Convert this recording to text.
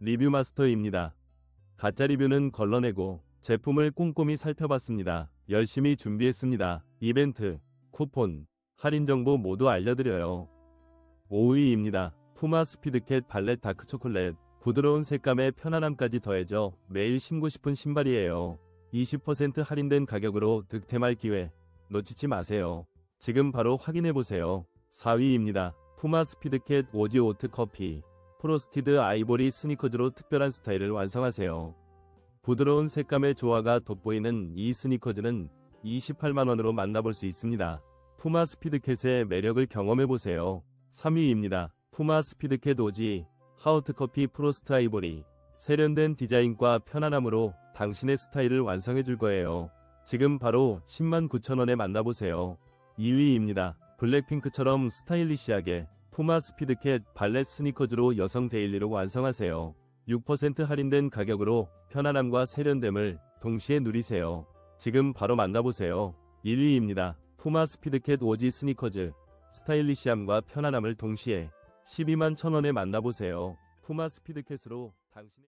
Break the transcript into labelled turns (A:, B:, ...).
A: 리뷰 마스터입니다. 가짜 리뷰는 걸러내고 제품을 꼼꼼히 살펴봤습니다. 열심히 준비했습니다. 이벤트, 쿠폰, 할인 정보 모두 알려드려요. 5위입니다. 푸마 스피드캣 발렛 다크 초콜렛. 부드러운 색감에 편안함까지 더해져 매일 신고 싶은 신발이에요. 20% 할인된 가격으로 득템할 기회 놓치지 마세요. 지금 바로 확인해보세요. 4위입니다. 푸마 스피드캣 오지 오트 커피. 프로스티드 아이보리 스니커즈로 특별한 스타일을 완성하세요. 부드러운 색감의 조화가 돋보이는 이 스니커즈는 28만원으로 만나볼 수 있습니다. 푸마 스피드캣의 매력을 경험해보세요. 3위입니다. 푸마 스피드캣 오지 하우트 커피 프로스트 아이보리. 세련된 디자인과 편안함으로 당신의 스타일을 완성해줄 거예요. 지금 바로 10만 9천원에 만나보세요. 2위입니다. 블랙핑크처럼 스타일리시하게 푸마 스피드캣 발렛 스니커즈로 여성 데일리로 완성하세요. 6% 할인된 가격으로 편안함과 세련됨을 동시에 누리세요. 지금 바로 만나보세요. 1위입니다. 푸마 스피드캣 오지 스니커즈. 스타일리시함과 편안함을 동시에 12만 천원에 만나보세요. 푸마 스피드캣으로 당신의